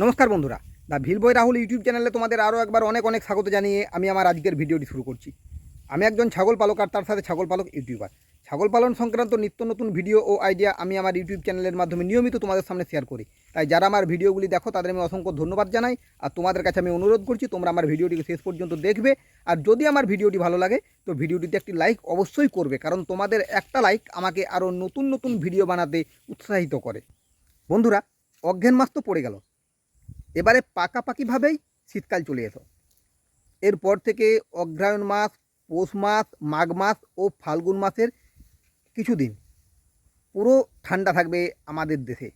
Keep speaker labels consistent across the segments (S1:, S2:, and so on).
S1: নমস্কার বন্ধুরা। The ভিলবয় Rahul YouTube চ্যানেলে তোমাদের আরও একবার অনেক অনেক স্বাগত জানিয়ে আমি আমার আজকের ভিডিওটি শুরু করছি। আমি একজন ছাগল পালক আর তার সাথে ছাগল পালক ইউটিউবার। ছাগল পালন সংক্রান্ত নিত্য নতুন ভিডিও ও আইডিয়া আমি আমার ইউটিউব চ্যানেলের মাধ্যমে নিয়মিত তোমাদের সামনে শেয়ার করি। তাই যারা আমার ভিডিওগুলি দেখো, তাদের আমি অসংখ্য ধন্যবাদ জানাই। আর তোমাদের কাছে আমি অনুরোধ করছি, তোমরা আমার ভিডিওটিকে শেষ পর্যন্ত দেখবে। আর যদি আমার ভিডিওটি ভালো লাগে, তো ভিডিওটিতে একটি লাইক অবশ্যই করবে, কারণ তোমাদের একটা লাইক আমাকে আরও নতুন নতুন ভিডিও বানাতে উৎসাহিত করে। বন্ধুরা অজ্ঞান মাস তো পড়ে গেল। এবারে পাকাপাকিভাবেই শীতকাল চলে এসো। এরপর থেকে অগ্রহায়ণ মাস, পৌষ মাস, মাঘ মাস ও ফাল্গুন মাসের কিছুদিন পুরো ঠান্ডা থাকবে আমাদের দেশে।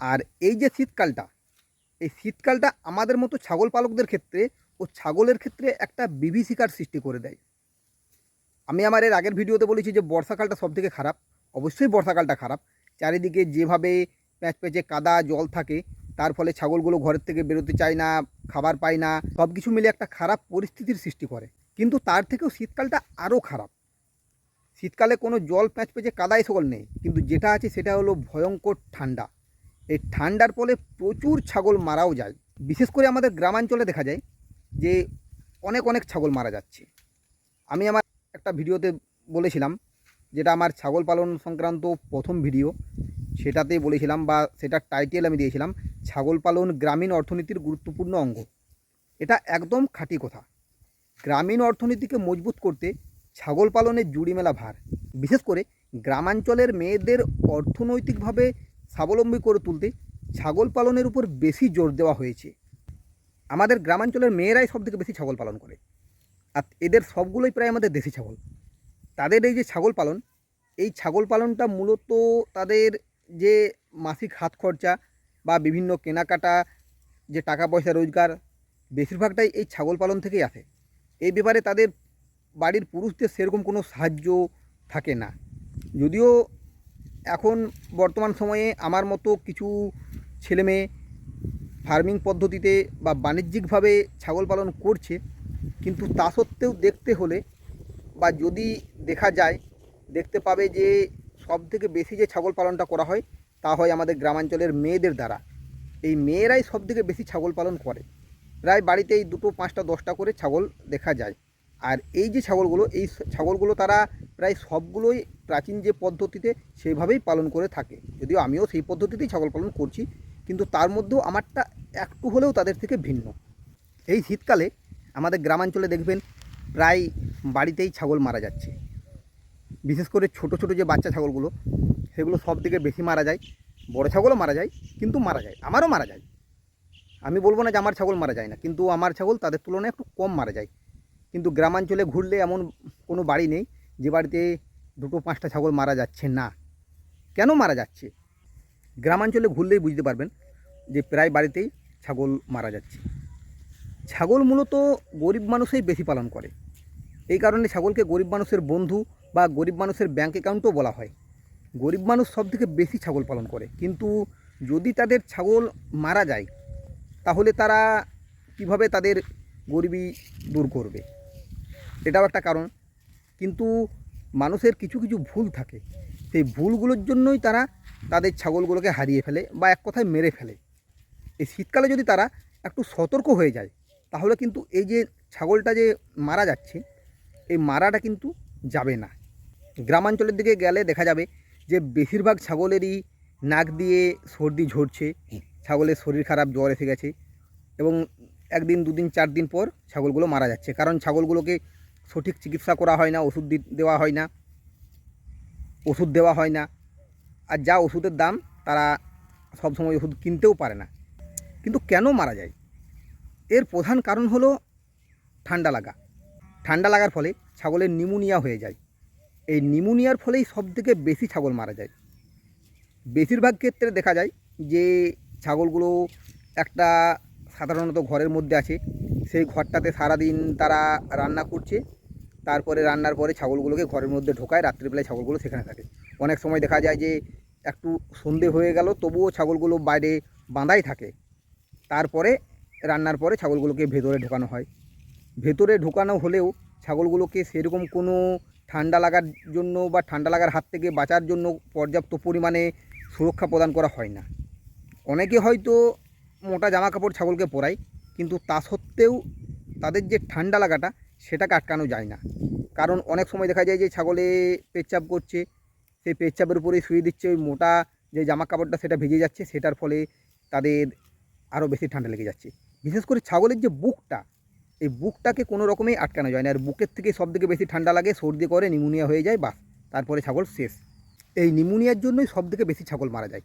S1: আর এই যে শীতকালটা, এই শীতকালটা আমাদের মতো ছাগল পালকদের ক্ষেত্রে ও ছাগলের ক্ষেত্রে একটা বিভীষিকার সৃষ্টি করে দেয়। আমি আমার এর আগের ভিডিওতে বলেছি যে বর্ষাকালটা সবথেকে খারাপ। অবশ্যই বর্ষাকালটা খারাপ। চারিদিকে যেভাবে প্যাচ প্যাচে কাদা, জল থাকে তার ফলে ছাগলগুলো ঘরের থেকে বেরোতে চায় না, খাবার পায় না সব কিছু মিলে একটা খারাপ পরিস্থিতির সৃষ্টি করে। কিন্তু তার থেকেও শীতকালটা আরও খারাপ। শীতকালে কোনো জল প্যাঁচ পেঁচে কাদাই সকল নেই। কিন্তু যেটা আছে সেটা হলো ভয়ঙ্কর ঠান্ডা। এই ঠান্ডার ফলে প্রচুর ছাগল মারাও যায়। বিশেষ করে আমাদের গ্রামাঞ্চলে দেখা যায় যে অনেক অনেক ছাগল মারা যাচ্ছে। আমি আমার একটা ভিডিওতে বলেছিলাম যেটা আমার ছাগল পালন সংক্রান্ত প্রথম ভিডিও। সেটাতেই বলেছিলাম বা সেটার টাইটেল আমি দিয়েছিলাম ছাগল পালন গ্রামীণ অর্থনীতির গুরুত্বপূর্ণ অঙ্গ। এটা একদম খাঁটি কথা। গ্রামীণ অর্থনীতিকে মজবুত করতে ছাগল পালনের জুড়ি মেলা ভার। বিশেষ করে গ্রামাঞ্চলের মেয়েদের অর্থনৈতিকভাবে স্বাবলম্বী করে তুলতে ছাগল পালনের উপর বেশি জোর দেওয়া হয়েছে। আমাদের গ্রামাঞ্চলের মেয়েরাই সব থেকে বেশি ছাগল পালন করে। আর এদের সবগুলোই প্রায় আমাদের দেশি ছাগল। তাদের এই যে ছাগল পালন, এই ছাগল পালনটা মূলত তাদের যে মাসিক হাত খরচা বা বিভিন্ন কেনাকাটা, যে টাকা পয়সা রোজগার, বেশিরভাগটাই এই ছাগল পালন থেকেই আসে। এই ব্যাপারে তাদের বাড়ির পুরুষদের সেরকম কোনো সাহায্য থাকে না। যদিও এখন বর্তমান সময়ে আমার মতো কিছু ছেলে মেয়ে ফার্মিং পদ্ধতিতে বা বাণিজ্যিকভাবে ছাগল পালন করছে, কিন্তু তা সত্ত্বেও দেখতে হলে বা যদি দেখা যায়, দেখতে পাবে যে সব থেকে বেশি যে ছাগল পালনটা করা হয় তা হয় আমাদের গ্রামাঞ্চলের মেয়েদের দ্বারা। এই মেয়েরাই সব থেকে বেশি ছাগল পালন করে। প্রায় বাড়িতেই দুটো, পাঁচটা, দশটা করে ছাগল দেখা যায়। আর এই যে ছাগলগুলো, এই ছাগলগুলো তারা প্রায় সবগুলোই প্রাচীন যে পদ্ধতিতে সেইভাবেই পালন করে থাকে। যদিও আমিও সেই পদ্ধতিতেই ছাগল পালন করছি, কিন্তু তার মধ্যেও আমারটা একটু হলেও তাদের থেকে ভিন্ন। এই শীতকালে আমাদের গ্রামাঞ্চলে দেখবেন প্রায় বাড়িতেই ছাগল মারা যাচ্ছে। বিশেষ করে ছোট ছোট যে বাচ্চা ছাগলগুলো সেগুলো সব থেকে বেশি মারা যায়। বড় ছাগলও মারা যায়, কিন্তু মারা যায়। আমারও মারা যায়। আমি বলব না যে আমার ছাগল মারা যায় না, কিন্তু আমার ছাগল তাদের তুলনায় একটু কম মারা যায়। কিন্তু গ্রামাঞ্চলে ঘুরলে এমন কোনো বাড়ি নেই যে বাড়িতে দুটো পাঁচটা ছাগল মারা যাচ্ছে না। কেন মারা যাচ্ছে? গ্রামাঞ্চলে ঘুরলেই বুঝতে পারবেন যে প্রায় বাড়িতেই ছাগল মারা যাচ্ছে। ছাগল মূলত গরিব মানুষই বেশি পালন করে। এই কারণে ছাগলকে গরিব মানুষের বন্ধু বা গরিব মানুষের ব্যাঙ্ক অ্যাকাউন্টও বলা হয়। গরিব মানুষ সব থেকে বেশি ছাগল পালন করে। কিন্তু যদি তাদের ছাগল মারা যায়, তাহলে তারা কীভাবে তাদের গরিবি দূর করবে? এটাও একটা কারণ। কিন্তু মানুষের কিছু কিছু ভুল থাকে। সেই ভুলগুলোর জন্যই তারা তাদের ছাগলগুলোকে হারিয়ে ফেলে বা এক কথায় মেরে ফেলে। এই শীতকালে যদি তারা একটু সতর্ক হয়ে যায়, তাহলে কিন্তু এই যে ছাগলটা যে মারা যাচ্ছে, এই মারাটা কিন্তু যাবে না। গ্রামাঞ্চলের দিকে গেলে দেখা যাবে যে বেশিরভাগ ছাগলেরই নাক দিয়ে সর্দি ঝরছে, ছাগলের শরীর খারাপ, জ্বর এসে গেছে এবং একদিন, দুদিন, চার দিন পর ছাগলগুলো মারা যাচ্ছে। কারণ ছাগলগুলোকে সঠিক চিকিৎসা করা হয় না, ওষুধ দেওয়া হয় না, ওষুধ দেওয়া হয় না। আর যা ওষুধের দাম, তারা সব সময় ওষুধ কিনতেও পারে না। কিন্তু কেন মারা যায়? এর প্রধান কারণ হলো ঠান্ডা লাগা। ঠান্ডা লাগার ফলে ছাগলের নিউমোনিয়া হয়ে যায়। এই নিউমোনিয়ার ফলেই সব থেকে বেশি ছাগল মারা যায়। বেশিরভাগ ক্ষেত্রে দেখা যায় যে ছাগলগুলো একটা সাধারণত ঘরের মধ্যে আছে, সেই ঘরটাতে সারাদিন তারা রান্না করছে, তারপরে রান্নার পরে ছাগলগুলোকে ঘরের মধ্যে ঢোকায়, রাত্রিবেলায় ছাগলগুলো সেখানে থাকে। অনেক সময় দেখা যায় যে একটু সন্ধে হয়ে গেল, তবুও ছাগলগুলো বাইরে বাঁধাই থাকে। তারপরে রান্নার পরে ছাগলগুলোকে ভেতরে ঢোকানো হয়। ভেতরে ঢোকানো হলেও ছাগলগুলোকে সেরকম কোনো ঠান্ডা লাগার জন্য বা ঠান্ডা লাগার হাত থেকে বাঁচার জন্য পর্যাপ্ত পরিমাণে সুরক্ষা প্রদান করা হয় না। অনেকে হয়তো মোটা জামা কাপড় ছাগলকে পরাই কিন্তু তা সত্ত্বেও তাদের যে ঠান্ডা লাগাটা, সেটাকে আটকানো যায় না। কারণ অনেক সময় দেখা যায় যে ছাগলে পেচ্ছাপ করছে, সেই পেচ্ছাপের উপরেই শুয়ে দিচ্ছে, ওই মোটা যে জামা কাপড়টা সেটা ভিজে যাচ্ছে, সেটার ফলে তাদের আরও বেশি ঠান্ডা লেগে যাচ্ছে। বিশেষ করে ছাগলের যে বুকটা এই বুকটাকে কোনো রকমেই আটকানো যায় না। আর বুকের থেকে সব থেকে বেশি ঠান্ডা লাগে, সর্দি করে, নিমোনিয়া হয়ে যায়, বাস। তারপরে ছাগল শেষ। এই নিমোনিয়ার জন্যই সব থেকে বেশি ছাগল মারা যায়।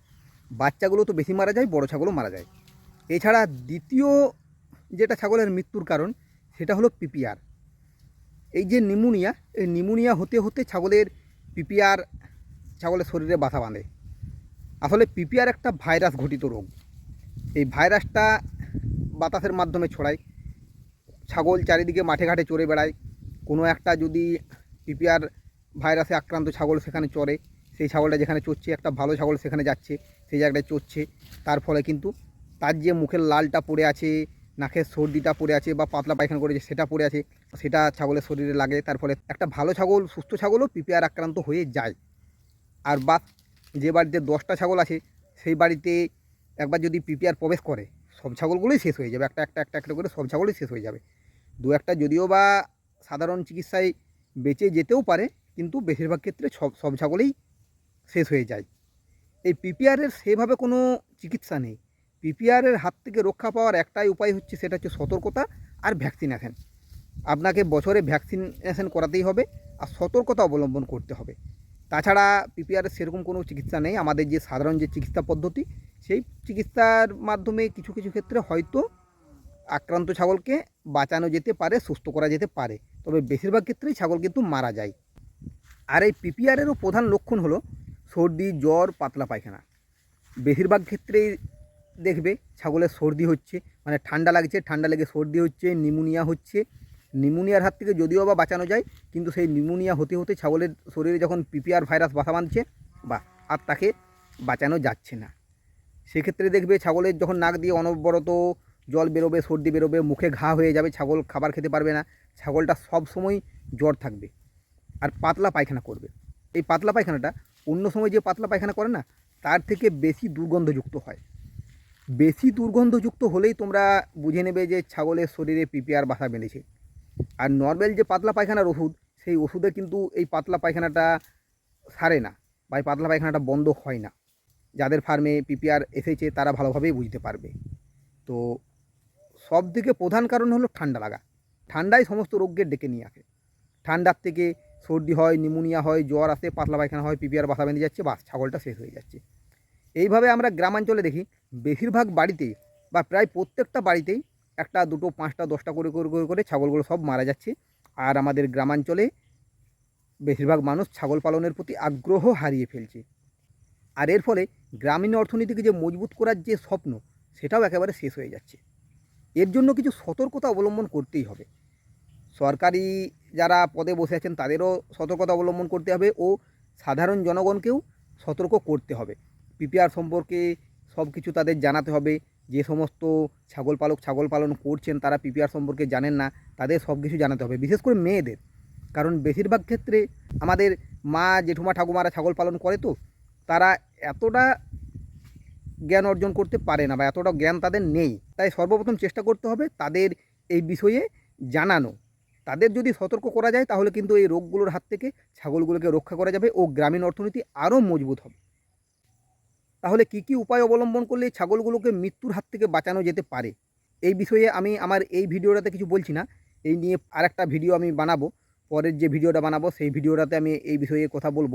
S1: বাচ্চাগুলো তো বেশি মারা যায়, বড় ছাগলও মারা যায়। এছাড়া দ্বিতীয় যেটা ছাগলের মৃত্যুর কারণ, সেটা হলো পিপিআর। এই যে নিমোনিয়া, এই নিমোনিয়া হতে হতে ছাগলের পিপিআর ছাগলের শরীরে বাসা বাঁধে। আসলে পিপিআর একটা ভাইরাস ঘটিত রোগ। এই ভাইরাসটা বাতাসের মাধ্যমে ছড়ায়। ছাগল চারিদিকে মাঠে ঘাটে চড়ে বেড়ায়। কোনো একটা যদি পিপিআর ভাইরাসে আক্রান্ত ছাগল সেখানে চড়ে সেই ছাগলটা যেখানে চড়ছে, একটা ভালো ছাগল সেখানে যাচ্ছে, সেই জায়গাটায় চড়ছে। তার ফলে কিন্তু তার যে মুখের লালটা পড়ে আছে, নাকের সর্দিটা পড়ে আছে বা পাতলা পায়খানা করেছে সেটা পড়ে আছে, সেটা ছাগলের শরীরে লাগে। তার ফলে একটা ভালো ছাগল, সুস্থ ছাগলও পিপিআর আক্রান্ত হয়ে যায়। আর বা যে বাড়িতে দশটা ছাগল আছে, সেই বাড়িতে একবার যদি পিপিআর প্রবেশ করে, সব ছাগলগুলোই শেষ হয়ে যাবে। একটা একটা একটা একটা করে সব ছাগলই শেষ হয়ে যাবে। দু একটা যদিও বা সাধারণ চিকিৎসায় বেঁচে যেতেও পারে, কিন্তু বেশিরভাগ ক্ষেত্রে সব সব ছাগলেই শেষ হয়ে যায়। এই পিপিআরের সেভাবে কোনো চিকিৎসা নেই। পিপিআরের হাত থেকে রক্ষা পাওয়ার একটাই উপায় হচ্ছে সেটা হচ্ছে সতর্কতা আর ভ্যাকসিনেশন। আপনাকে বছরে ভ্যাকসিনেশন করাতেই হবে আর সতর্কতা অবলম্বন করতে হবে। তাছাড়া পিপিআরের সেরকম কোনো চিকিৎসা নেই। আমাদের যে সাধারণ যে চিকিৎসা পদ্ধতি, সেই চিকিৎসার মাধ্যমে কিছু কিছু ক্ষেত্রে হয়তো আক্রান্ত ছাগলকে বাঁচানো যেতে পারে, সুস্থ করা যেতে পারে। তবে বেশিরভাগ ক্ষেত্রেই ছাগল কিন্তু মারা যায়। আর এই পিপিআরেরও প্রধান লক্ষণ হলো সর্দি, জ্বর, পাতলা পায়খানা। বেশিরভাগ ক্ষেত্রেই দেখবে ছাগলের সর্দি হচ্ছে মানে ঠান্ডা লাগছে, ঠান্ডা লেগে সর্দি হচ্ছে, নিমোনিয়া হচ্ছে। নিমোনিয়ার হাত থেকে যদিও বা বাঁচানো যায়, কিন্তু সেই নিমোনিয়া হতে হতে ছাগলের শরীরে যখন পিপিআর ভাইরাস বাসা বাঁধছে, বা আর তাকে বাঁচানো যাচ্ছে না। সেক্ষেত্রে দেখবে ছাগলের যখন নাক দিয়ে অনবরত জল বেরোবে, সর্দি বেরোবে, মুখে ঘা হয়ে যাবে, ছাগল খাবার খেতে পারবে না। ছাগলটা সব সময় জ্বর থাকবে আর পাতলা পায়খানা করবে। এই পাতলা পায়খানাটা অন্য সময় যে পাতলা পায়খানা করে না, তার থেকে বেশি দুর্গন্ধযুক্ত হয়। বেশি দুর্গন্ধযুক্ত হলেই তোমরা বুঝে নেবে যে ছাগলের শরীরে পিপিআর বাসা বেঁধেছে। আর নর্মাল যে পাতলা পায়খানার ওষুধ, সেই ওষুধে কিন্তু এই পাতলা পায়খানাটা সারে না বা এই পাতলা পায়খানাটা বন্ধ হয় না। যাদের ফার্মে পিপিআর এসেছে, তারা ভালোভাবেই বুঝতে পারবে। তো সব থেকে প্রধান কারণ হলো ঠান্ডা লাগা। ঠান্ডাই সমস্ত রোগকে ডেকে নিয়ে আসে। ঠান্ডার থেকে সর্দি হয়, নিমোনিয়া হয়, জ্বর আসে, পাতলা পায়খানা হয়, পিপিআর বাসা বেঁধে যাচ্ছে, বাস ছাগলটা শেষ হয়ে যাচ্ছে। এইভাবে আমরা গ্রামাঞ্চলে দেখি, বেশিরভাগ বাড়িতেই বা প্রায় প্রত্যেকটা বাড়িতেই একটা, দুটো, পাঁচটা, দশটা করে করে করে করে ছাগলগুলো সব মারা যাচ্ছে। আর আমাদের গ্রামাঞ্চলে বেশিরভাগ মানুষ ছাগল পালনের প্রতি আগ্রহ হারিয়ে ফেলছে। আর এর ফলে গ্রামীণ অর্থনীতিকে যে মজবুত করার যে স্বপ্ন, সেটাও একেবারে শেষ হয়ে যাচ্ছে। এর জন্য কিছু সতর্কতা অবলম্বন করতেই হবে। সরকারি যারা পদে বসে আছেন, তাদেরও সতর্কতা অবলম্বন করতে হবে ও সাধারণ জনগণকেও সতর্ক করতে হবে। পিপিআর সম্পর্কে সব কিছু তাদের জানাতে হবে। যে সমস্ত ছাগল পালক, ছাগল পালন করছেন, তারা পিপিআর সম্পর্কে জানেন না, তাদের সব কিছু জানাতে হবে, বিশেষ করে মেয়েদের। কারণ বেশিরভাগ ক্ষেত্রে আমাদের মা, জেঠুমা, ঠাকুমারা ছাগল পালন করে তো, তারা এতটা জ্ঞান অর্জন করতে পারে না বা এতটা জ্ঞান তাদের নেই। তাই সর্বপ্রথম চেষ্টা করতে হবে তাদের এই বিষয়ে জানানো। তাদের যদি সতর্ক করা যায়, তাহলে কিন্তু এই রোগগুলোর হাত থেকে ছাগলগুলোকে রক্ষা করা যাবে ও গ্রামীণ অর্থনীতি আরও মজবুত হবে। তাহলে কি কি উপায় অবলম্বন করলে ছাগলগুলোকে মৃত্যুর হাত থেকে বাঁচানো যেতে পারে? এই বিষয়ে আমি আমার এই ভিডিওটাতে কিছু বলছি না। এই নিয়ে আরেকটা ভিডিও আমি বানাবো। পরের যে ভিডিওটা বানাবো, সেই ভিডিওটাতে আমি এই বিষয়ে কথা বলব।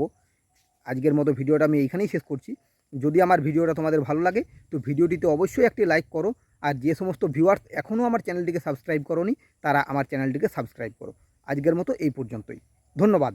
S1: আজকের মতো ভিডিওটা আমি এইখানেই শেষ করছি। যদি আমার ভিডিওটা তোমাদের ভালো লাগে, তো ভিডিওটিতে অবশ্যই একটি লাইক করো। আর যে সমস্ত ভিউয়ার্স এখনও আমার চ্যানেলটিকে সাবস্ক্রাইব করো তারা আমার চ্যানেলটিকে সাবস্ক্রাইব করো। আজকের মতো এই পর্যন্তই। ধন্যবাদ।